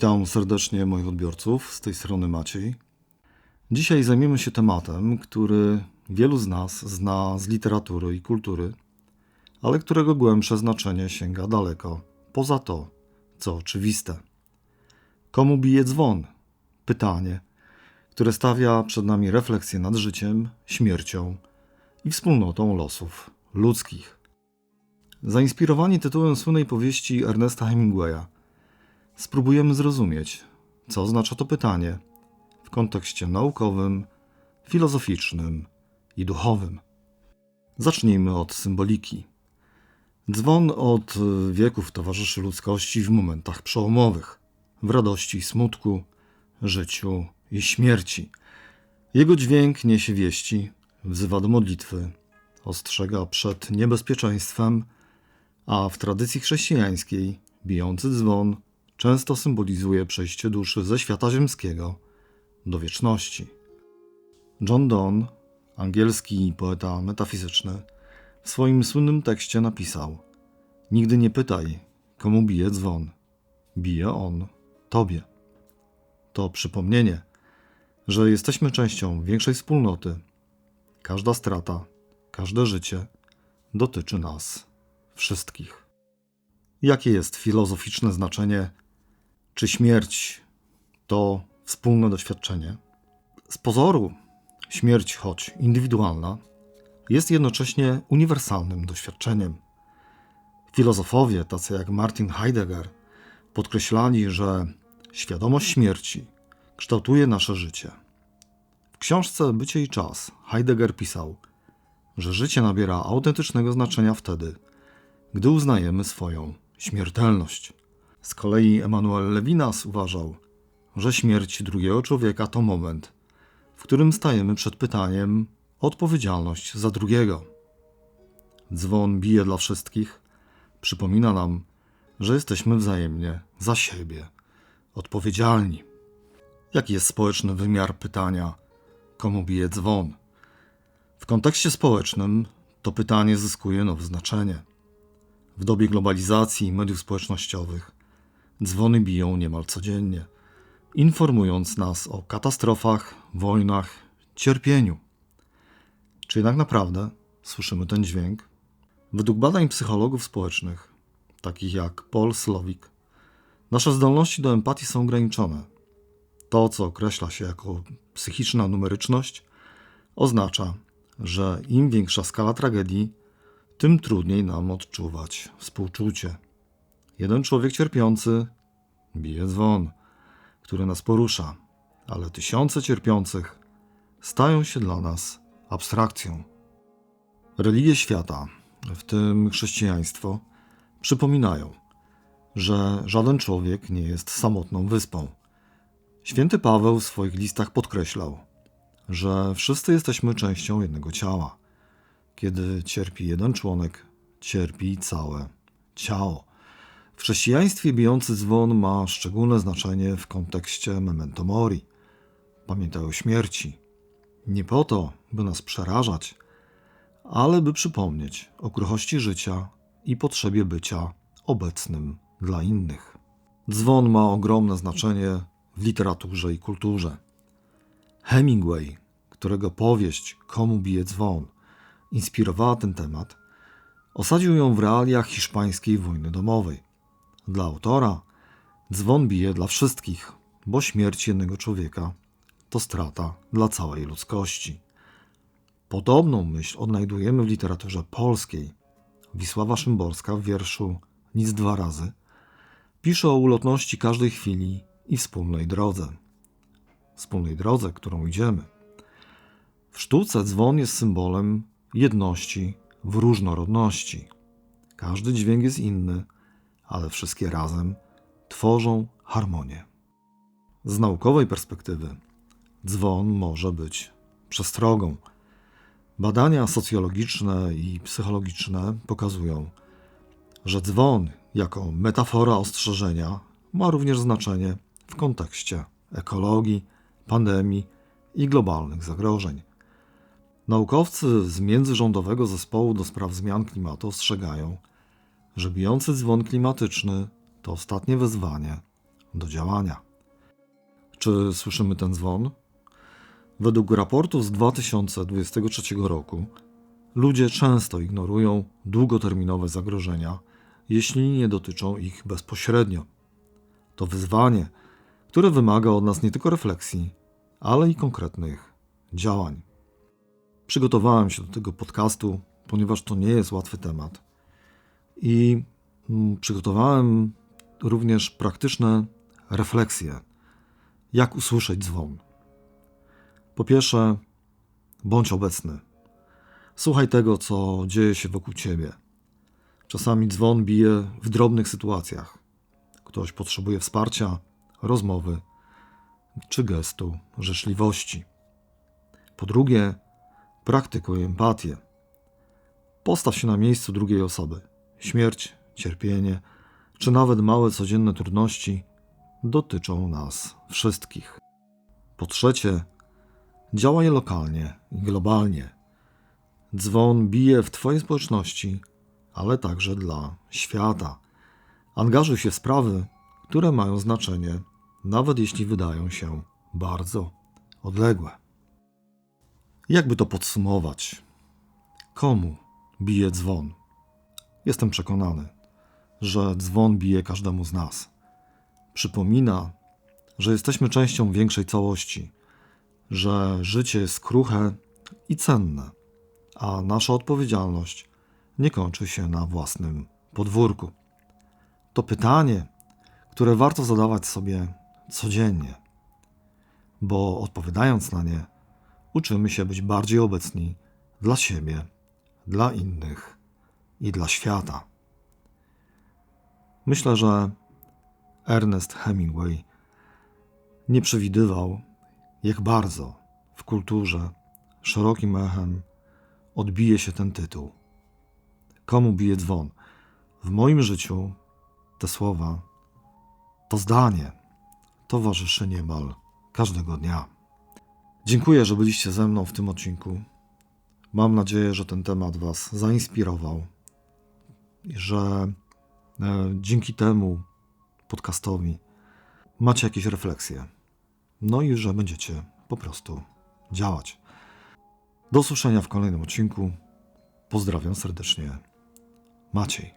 Witam serdecznie moich odbiorców, z tej strony Maciej. Dzisiaj zajmiemy się tematem, który wielu z nas zna z literatury i kultury, ale którego głębsze znaczenie sięga daleko poza to, co oczywiste. Komu bije dzwon? Pytanie, które stawia przed nami refleksję nad życiem, śmiercią i wspólnotą losów ludzkich. Zainspirowani tytułem słynnej powieści Ernesta Hemingwaya, spróbujemy zrozumieć, co oznacza to pytanie w kontekście naukowym, filozoficznym i duchowym. Zacznijmy od symboliki. Dzwon od wieków towarzyszy ludzkości w momentach przełomowych, w radości i smutku, życiu i śmierci. Jego dźwięk niesie wieści, wzywa do modlitwy, ostrzega przed niebezpieczeństwem, a w tradycji chrześcijańskiej bijący dzwon często symbolizuje przejście duszy ze świata ziemskiego do wieczności. John Donne, angielski poeta metafizyczny, w swoim słynnym tekście napisał: Nigdy nie pytaj, komu bije dzwon. Bije on tobie. To przypomnienie, że jesteśmy częścią większej wspólnoty. Każda strata, każde życie dotyczy nas wszystkich. Jakie jest filozoficzne znaczenie czy śmierć to wspólne doświadczenie? Z pozoru śmierć, choć indywidualna, jest jednocześnie uniwersalnym doświadczeniem. Filozofowie, tacy jak Martin Heidegger, podkreślali, że świadomość śmierci kształtuje nasze życie. W książce Bycie i czas Heidegger pisał, że życie nabiera autentycznego znaczenia wtedy, gdy uznajemy swoją śmiertelność. Z kolei Emanuel Levinas uważał, że śmierć drugiego człowieka to moment, w którym stajemy przed pytaniem o odpowiedzialność za drugiego. Dzwon bije dla wszystkich, przypomina nam, że jesteśmy wzajemnie za siebie odpowiedzialni. Jaki jest społeczny wymiar pytania, komu bije dzwon? W kontekście społecznym to pytanie zyskuje nowe znaczenie. W dobie globalizacji i mediów społecznościowych dzwony biją niemal codziennie, informując nas o katastrofach, wojnach, cierpieniu. Czy jednak naprawdę słyszymy ten dźwięk? Według badań psychologów społecznych, takich jak Paul Slowik, nasze zdolności do empatii są ograniczone. To, co określa się jako psychiczna numeryczność, oznacza, że im większa skala tragedii, tym trudniej nam odczuwać współczucie. Jeden człowiek cierpiący bije dzwon, który nas porusza, ale tysiące cierpiących stają się dla nas abstrakcją. Religie świata, w tym chrześcijaństwo, przypominają, że żaden człowiek nie jest samotną wyspą. Święty Paweł w swoich listach podkreślał, że wszyscy jesteśmy częścią jednego ciała. Kiedy cierpi jeden członek, cierpi całe ciało. W chrześcijaństwie bijący dzwon ma szczególne znaczenie w kontekście memento mori. Pamiętaj o śmierci. Nie po to, by nas przerażać, ale by przypomnieć o kruchości życia i potrzebie bycia obecnym dla innych. Dzwon ma ogromne znaczenie w literaturze i kulturze. Hemingway, którego powieść Komu bije dzwon inspirowała ten temat, osadził ją w realiach hiszpańskiej wojny domowej. Dla autora dzwon bije dla wszystkich, bo śmierć jednego człowieka to strata dla całej ludzkości. Podobną myśl odnajdujemy w literaturze polskiej. Wisława Szymborska w wierszu Nic dwa razy pisze o ulotności każdej chwili i wspólnej drodze. Wspólnej drodze, którą idziemy. W sztuce dzwon jest symbolem jedności w różnorodności. Każdy dźwięk jest inny, ale wszystkie razem tworzą harmonię. Z naukowej perspektywy dzwon może być przestrogą. Badania socjologiczne i psychologiczne pokazują, że dzwon jako metafora ostrzeżenia ma również znaczenie w kontekście ekologii, pandemii i globalnych zagrożeń. Naukowcy z Międzyrządowego Zespołu do Spraw Zmian Klimatu ostrzegają, że bijący dzwon klimatyczny to ostatnie wezwanie, do działania. Czy słyszymy ten dzwon? Według raportu z 2023 roku ludzie często ignorują długoterminowe zagrożenia, jeśli nie dotyczą ich bezpośrednio. To wyzwanie, które wymaga od nas nie tylko refleksji, ale i konkretnych działań. Przygotowałem się do tego podcastu, ponieważ to nie jest łatwy temat. I mm, przygotowałem również praktyczne refleksje, jak usłyszeć dzwon. Po pierwsze, bądź obecny. Słuchaj tego, co dzieje się wokół ciebie. Czasami dzwon bije w drobnych sytuacjach. Ktoś potrzebuje wsparcia, rozmowy czy gestu życzliwości. Po drugie, praktykuj empatię. Postaw się na miejscu drugiej osoby. Śmierć, cierpienie, czy nawet małe codzienne trudności dotyczą nas wszystkich. Po trzecie, działaj lokalnie i globalnie. Dzwon bije w Twojej społeczności, ale także dla świata. Angażuj się w sprawy, które mają znaczenie, nawet jeśli wydają się bardzo odległe. Jakby to podsumować? Komu bije dzwon? Jestem przekonany, że dzwon bije każdemu z nas. Przypomina, że jesteśmy częścią większej całości, że życie jest kruche i cenne, a nasza odpowiedzialność nie kończy się na własnym podwórku. To pytanie, które warto zadawać sobie codziennie, bo odpowiadając na nie, uczymy się być bardziej obecni dla siebie, dla innych i dla świata. Myślę, że Ernest Hemingway nie przewidywał, jak bardzo w kulturze szerokim echem odbije się ten tytuł. Komu bije dzwon? W moim życiu te słowa, to zdanie towarzyszy niemal każdego dnia. Dziękuję, że byliście ze mną w tym odcinku. Mam nadzieję, że ten temat Was zainspirował że e, dzięki temu podcastowi macie jakieś refleksje. No i że będziecie po prostu działać. Do usłyszenia w kolejnym odcinku. Pozdrawiam serdecznie. Maciej.